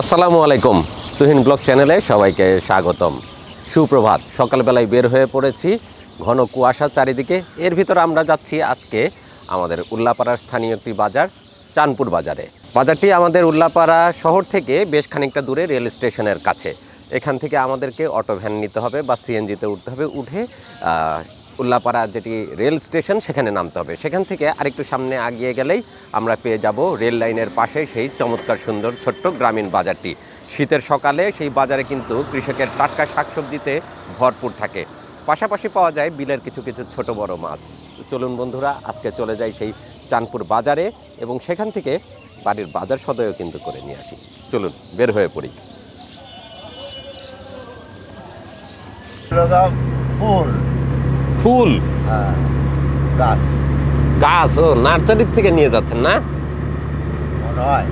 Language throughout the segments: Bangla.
আসসালামু আলাইকুম। তুহিন ব্লগ চ্যানেলে সবাইকে স্বাগতম। সুপ্রভাত, সকালবেলায় বের হয়ে পড়েছি ঘন কুয়াশা চারিদিকে। এর ভিতর আমরা যাচ্ছি আজকে আমাদের উল্লাপাড়ার স্থানীয় একটি বাজার, চাঁদপুর বাজারে। বাজারটি আমাদের উল্লাপাড়া শহর থেকে বেশ খানিকটা দূরে রেল স্টেশনের কাছে। এখান থেকে আমাদেরকে অটো ভ্যান নিতে হবে বা সিএনজিতে উঠতে হবে, উঠে উল্লাপাড়া যেটি রেল স্টেশন, সেখানে নামতে হবে। সেখান থেকে আরেকটু সামনে আগিয়ে গেলেই আমরা পেয়ে যাব রেল লাইনের পাশে সেই চমৎকার সুন্দর ছোট্ট গ্রামীণ বাজারটি। শীতের সকালে সেই বাজারে কিন্তু কৃষকের টাটকা শাকসবজিতে ভরপুর থাকে। পাশাপাশি পাওয়া যায় বিলের কিছু কিছু ছোট বড় মাছ। চলুন বন্ধুরা, আজকে চলে যাই সেই চাঁদপুর বাজারে এবং সেখান থেকে বাড়ির বাজার সদয়ও কিন্তু করে নিয়ে আসি। চলুন, বের হয়ে পড়ি। ফুল ফুল? হ্যাঁ গাছ। গাছ ও নার্সারির থেকে নিয়ে যাচ্ছেন না? মনে হয়।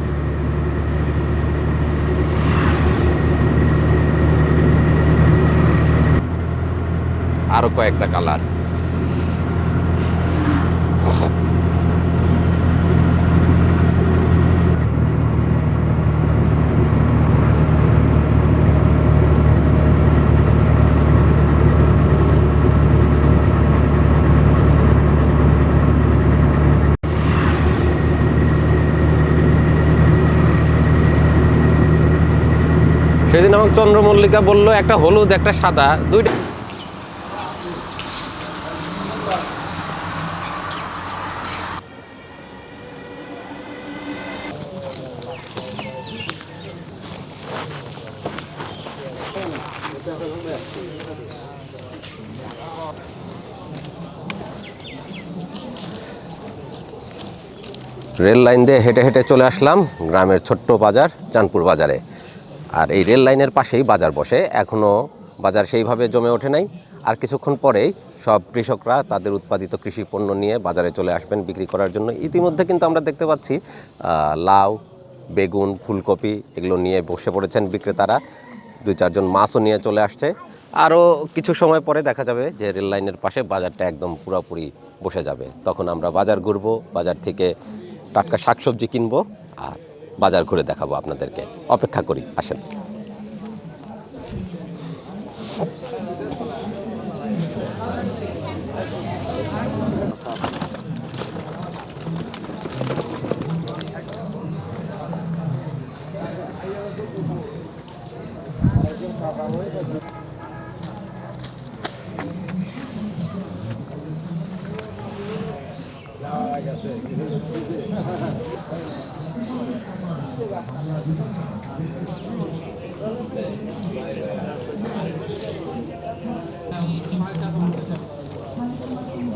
আরও কয়েকটা কালার। সেদিন আমার চন্দ্রমল্লিকা বলল, একটা হলুদ, একটা সাদা, দুইটা রেল লাইন দিয়ে হেঁটে হেঁটে চলে আসলাম গ্রামের ছোট্ট বাজার, চাঁদপুর বাজারে। আর এই রেল লাইনের পাশেই বাজার বসে। এখনও বাজার সেইভাবে জমে ওঠে নাই। আর কিছুক্ষণ পরেই সব কৃষকরা তাদের উৎপাদিত কৃষি পণ্য নিয়ে বাজারে চলে আসবেন বিক্রি করার জন্য। ইতিমধ্যে কিন্তু আমরা দেখতে পাচ্ছি লাউ, বেগুন, ফুলকপি এগুলো নিয়ে বসে পড়েছেন বিক্রেতারা। দুই চারজন মাছও নিয়ে চলে আসছে। আরও কিছু সময় পরে দেখা যাবে যে রেল লাইনের পাশে বাজারটা একদম পুরোপুরি বসে যাবে। তখন আমরা বাজার ঘুরবো, বাজার থেকে টাটকা শাকসবজি কিনবো আর বাজার ঘুরে দেখাবো আপনাদেরকে। অপেক্ষা করি আসেন।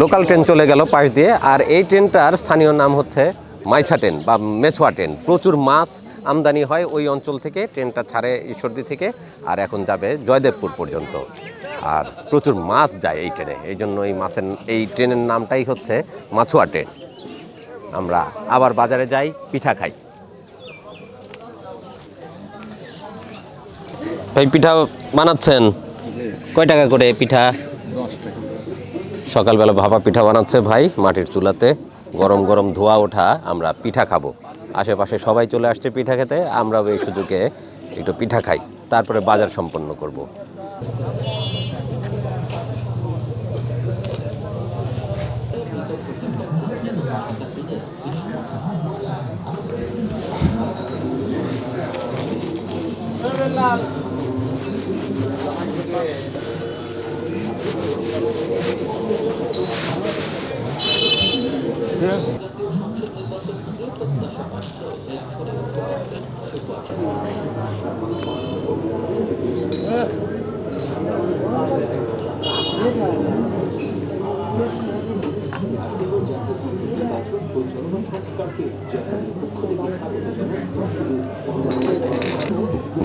লোকাল ট্রেন চলে গেল পাশ দিয়ে আর এই ট্রেনটার স্থানীয় নাম হচ্ছে মাইছা ট্রেন বা মেছুয়া ট্রেন প্রচুর মাছ আমদানি হয় ওই অঞ্চল থেকে ট্রেনটা ছাড়ে ঈশ্বরদী থেকে আর এখন যাবে জয়দেবপুর পর্যন্ত। আর প্রচুর মাছ যায় এই ট্রেনে এই জন্য এই মাছের এই ট্রেনের নামটাই হচ্ছে মাছুয়া ট্রেন আমরা আবার বাজারে যাই পিঠা খাই। ভাই পিঠা বানাচ্ছেন? কয় টাকা করে পিঠা? সকালবেলা ভাপা পিঠা বানাচ্ছে ভাই, মাটির চুলাতে গরম গরম ধোয়া ওঠা, আমরা পিঠা খাব আশেপাশে সবাই চলে আসছে পিঠা খেতে, আমরাও এই সুযোগে একটু পিঠা খাই, তারপরে বাজার সম্পন্ন করব।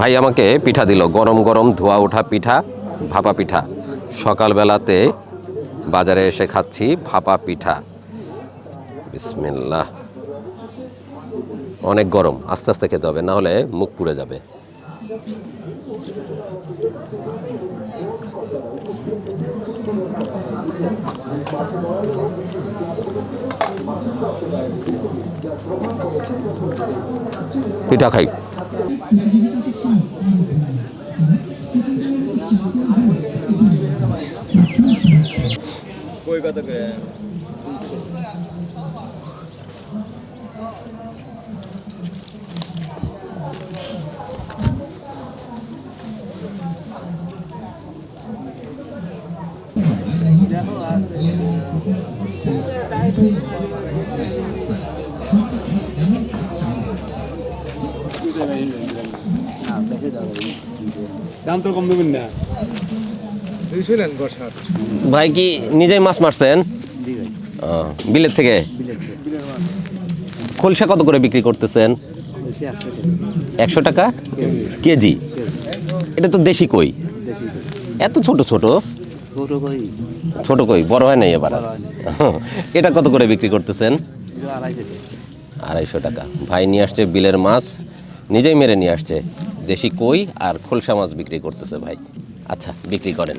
ভাই আমাকে পিঠা দিল, গরম গরম ধোয়া ওঠা পিঠা, ভাপা পিঠা। সকালবেলাতে বাজারে এসে খাচ্ছি ভাপা পিঠা। বিসমিল্লাহ। অনেক গরম, আস্তে আস্তে খেতে হবে, না হলে মুখ পুড়ে যাবে। পিঠা খাই। দাম তো কম দেবেন না ভাই কি নিজেই মাছ মারছেন? বিলের থেকে? খোলসা কত করে বিক্রি করতেছেন? একশো টাকা। কেজি। এটা তো দেশি কই? এত ছোট ছোট? ছোট কই? বড় হয় নাই এবার? এটা কত করে বিক্রি করতেছেন? আড়াইশো টাকা। ভাই নিয়ে আসছে বিলের মাছ নিজেই মেরে নিয়ে আসছে। দেশি কই আর খোলসা মাছ বিক্রি করতেছে ভাই। আচ্ছা বিক্রি করেন।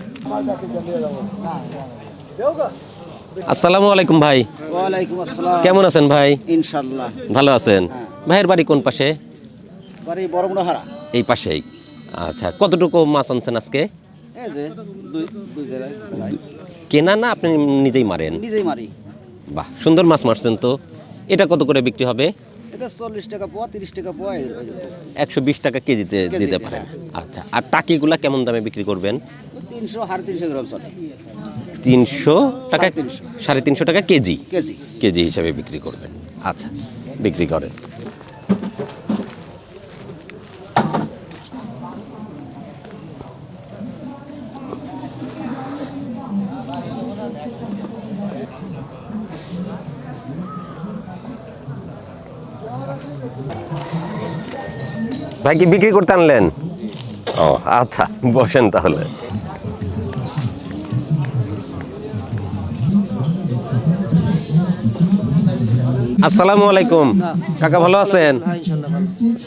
আসসালামু আলাইকুম ভাই। ওয়ালাইকুম আসসালাম। কেমন আছেন ভাই? ইনশাল্লাহ ভালো আছেন? ভাইয়ের বাড়ি কোন পাশে? বাড়ি এই পাশেই। আচ্ছা কতটুকু মাছ আনছেন আজকে? এই যে দুই দুই জায়গায় কেনা না আপনি নিজেই মারেন? নিজেই মারি। বাহ সুন্দর মাছ মারছেন তো। এটা কত করে বিক্রি হবে? এটা চল্লিশ টাকা পোয়া তিরিশ টাকা পোয়া একশো বিশ টাকা কেজিতে দিতে পারেন। আচ্ছা আর টাকিগুলা কেমন দামে বিক্রি করবেন? তিনশো সাড়ে তিনশো গ্রাম চলে। তিনশো টাকা। সাড়ে তিনশো টাকা কেজি। কেজি। কেজি হিসাবে বিক্রি করবেন। আচ্ছা বিক্রি করেন। ভাই কি বিক্রি করতে আনলেন? ও আচ্ছা বসেন তাহলে। আসসালামু আলাইকুম। কাকা ভালো আছেন? হ্যাঁ।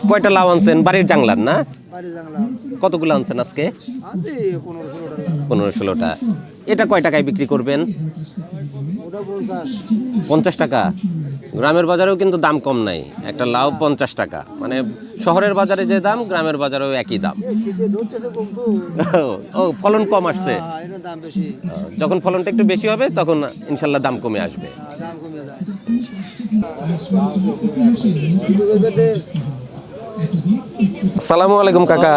কয়টা লাউ আনছেন? বাড়ির জাংলার না? কতগুলো আনছেন আজকে? পনেরো ষোলোটা। এটা কয় টাকায় বিক্রি করবেন? পঞ্চাশ টাকা। গ্রামের বাজারেও কিন্তু দাম কম নাই। একটা লাউ পঞ্চাশ টাকা। মানে শহরের বাজারে যে দাম, গ্রামের বাজারেও একই দাম। ও, ফলন কম আসছে। যখন ফলনটা একটু বেশি হবে, তখন ইনশাল্লাহ দাম কমে আসবে। দাম কমে আলাইকুম কাকা।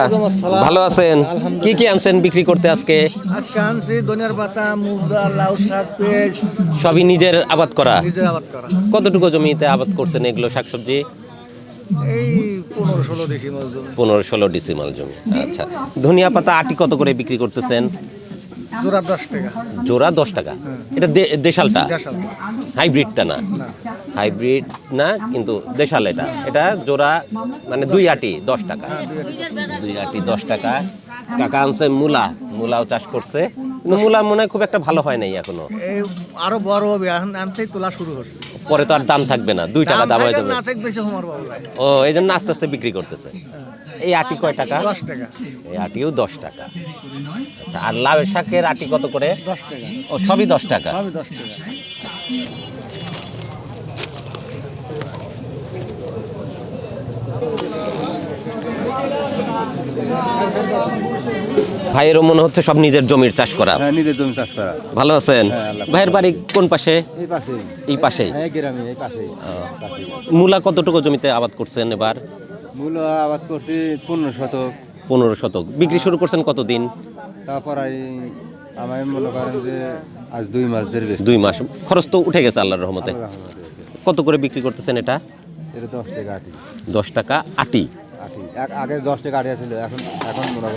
ভালো আছেন? কি কি আনছেন বিক্রি করতে আজকে? আজকে আনছি ধনিয়ার পাতা মুগ ডাল লাউ শাক পেঁয়াজ। সবই নিজের আবাদ করা? নিজের আবাদ করা। কতটুকু জমিতে আবাদ করছেন এগুলো শাকসবজি? এই পনেরো ষোলো জমি। পনেরো ষোলো ডিসিমাল জমি। আচ্ছা। ধনিয়া পাতা আটি কত করে বিক্রি করতেছেন? জোড়া দশ টাকা। জোড়া দশ টাকা? এটা দেশালটা? হাইব্রিডটা না? হাইব্রিড না কিন্তু দেশাল এটা। এটা জোড়া মানে দুই আটি দশ টাকা। দুই আটি দশ টাকা। কাকা আনছে মূলা মূলাও চাষ করছে। কিন্তু মূলা মনে হয় খুব একটা ভালো হয় নাই এখনও। এই আরও বড় হবে এখন আনতেই তোলা শুরু করছে। পরে তো আর দাম থাকবে না দুই টাকা দাম হয়ে যাবে। না থেকে বেশি আমার বাবা লাগে ও এই জন্য আস্তে আস্তে বিক্রি করতেছে। এই আটি কয় টাকা? দশ টাকা। এই আটিও দশ টাকা। আচ্ছা আর লাউ শাকের আটি কত করে? দশ টাকা। ও সবই দশ টাকা। সবই দশ টাকা। ভাইয়েরও মনে হচ্ছে সব নিজের জমির চাষ করা। হ্যাঁ নিজের জমি চাষ করা। ভালো আছেন? ভাইয়ের বাড়ি কোন পাশে? এই পাশে। এই হ্যাঁ গ্রামে এই পাশে। মূলা কতটুকু জমিতে আবাদ করছেন এবার? মূল আবাদ করছি পনেরো শতক। পনেরো শতক। বিক্রি শুরু করছেন কতদিন? তারপর আমি মনে করেন যে আজ দুই মাস দেড় দুই মাস। খরচ তো উঠে গেছে আল্লাহর রহমতে। কত করে বিক্রি করতেছেন এটা? এটা দশ টাকা আটি। দশ টাকা আটি। আগে দশ টাকা আটি ছিল এখন এখন করেন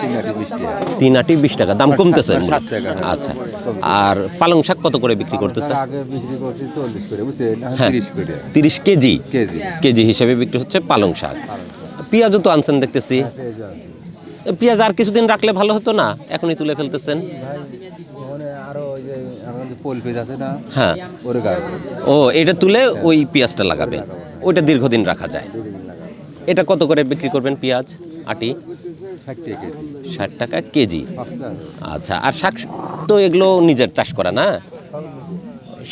তিন আটি বিশ টাকা। তিন আটি বিশ টাকা দাম কমতেছে? সাত টাকা, হ্যাঁ। আচ্ছা। আর পালং শাক কত করে বিক্রি করতেছে? আগে বিক্রি করছি চল্লিশ করে বুঝছেন? হ্যাঁ। তিরিশ করে। তিরিশ কেজি? কেজি। কেজি হিসেবে বিক্রি হচ্ছে পালং শাক। পেঁয়াজও তো আনছেন দেখতেছি। পেঁয়াজ। এ, পেঁয়াজ আর কিছুদিন রাখলে ভালো হতো না? এখনই তুলে ফেলতেছেন? হ্যাঁ। ও এটা তুলে ওই পেঁয়াজটা লাগাবে। ওইটা দীর্ঘদিন রাখা যায়। এটা কত করে বিক্রি করবেন পেঁয়াজ, আটি? ষাট টাকা কেজি। আচ্ছা আর শাক তো এগুলো নিজের চাষ করা না?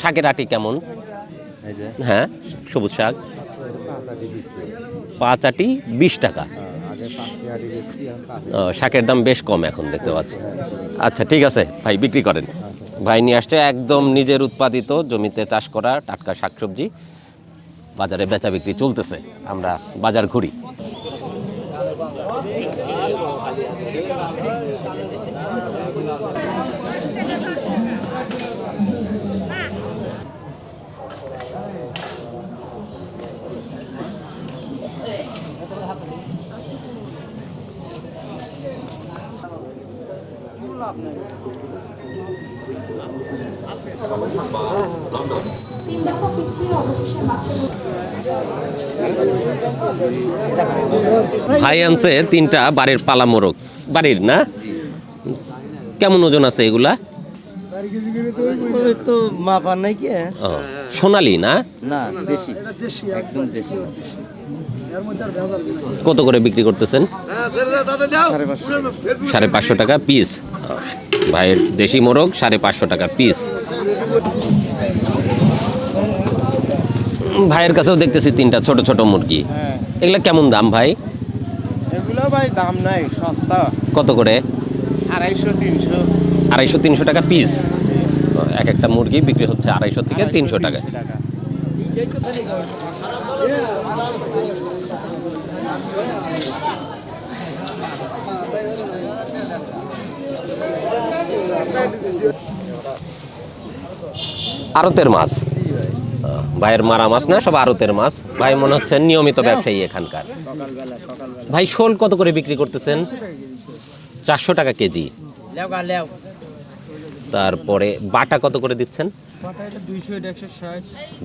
শাকের আটি কেমন? হ্যাঁ সবুজ শাক। পাঁচ আটি বিশ টাকা। শাকের দাম বেশ কম এখন দেখতে পাচ্ছি। আচ্ছা ঠিক আছে, ভাই বিক্রি করেন। ভাই নিয়ে আসছে একদম নিজের উৎপাদিত জমিতে চাষ করা টাটকা শাকসবজি। বাজারে বেচা বিক্রি চলতেছে। আমরা বাজার ঘুরি। তিন দফা পিছিয়ে অবশেষে ভাই আনছে তিনটা বাড়ির পালা মোরগ। বাড়ির না? কেমন ওজন আছে এগুলা? ওই তো মাপার নাই কি? সোনালি না? না দেশি। একদম দেশি। কত করে বিক্রি করতেছেন? সাড়ে পাঁচশো। টাকা পিস ভাইয়ের দেশি মোরগ সাড়ে পাঁচশো টাকা পিস ভাইয়ের কাছেও দেখতেছি তিনটা ছোট ছোট মুরগি। এগুলা কেমন দাম ভাই? এগুলো ভাই দাম নাই সস্তা। কত করে? আড়াইশো তিনশো। আড়াইশো তিনশো টাকা পিস এক একটা মুরগি বিক্রি হচ্ছে আড়াইশো থেকে তিনশো টাকা। টাকা। আড়তের মাছ। ভাইয়ের মারা মাছ না, সব আড়তের মাছ। ভাই মনে হচ্ছে নিয়মিত ব্যবসায়ী এখানকার। ভাই শোল কত করে বিক্রি করতেছেন? চারশো টাকা কেজি। তারপরে বাটা কত করে দিচ্ছেন?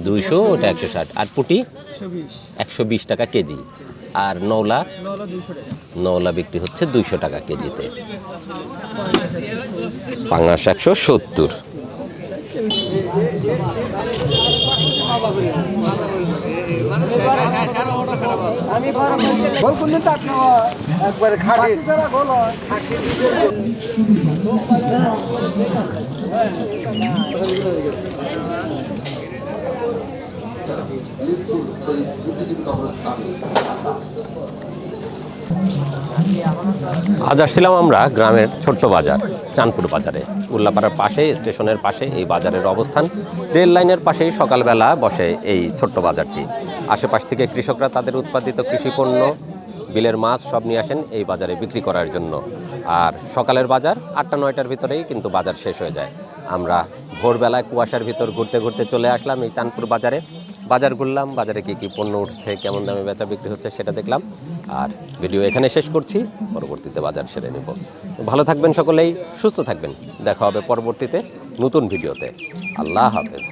দুইশো, ওটা একশো ষাট। আর পুটি? একশো বিশ টাকা কেজি। আর নওলা? নওলা বিক্রি হচ্ছে দুইশো টাকা কেজিতে। পাঙাশ একশো সত্তর। গোল কোন দিন তাক একবার ঘাটে বুদ্ধিজীবী কবরস্থান আজ আসছিলাম আমরা গ্রামের ছোট্ট বাজার, চাঁদপুর বাজারে। উল্লাপাড়ার পাশে, স্টেশনের পাশে এই বাজারের অবস্থান। রেল লাইনের পাশেই সকালবেলা বসে এই ছোট্ট বাজারটি। আশেপাশ থেকে কৃষকরা তাদের উৎপাদিত কৃষিপণ্য বিলের মাছ সব নিয়ে আসেন এই বাজারে বিক্রি করার জন্য। আর সকালের বাজার আটটা, নয়টার ভিতরেই কিন্তু বাজার শেষ হয়ে যায়। আমরা ভোরবেলায় কুয়াশার ভিতর ঘুরতে ঘুরতে চলে আসলাম এই চাঁদপুর বাজারে। বাজার ঘুরলাম, বাজারে কি কি পণ্য উঠছে, কেমন দামে বেচা বিক্রি হচ্ছে সেটা দেখলাম। আর ভিডিও এখানে শেষ করছি, পরবর্তীতে বাজার সেরে নেব। ভালো থাকবেন সকলেই, সুস্থ থাকবেন। দেখা হবে পরবর্তীতে নতুন ভিডিওতে। আল্লাহ হাফেজ।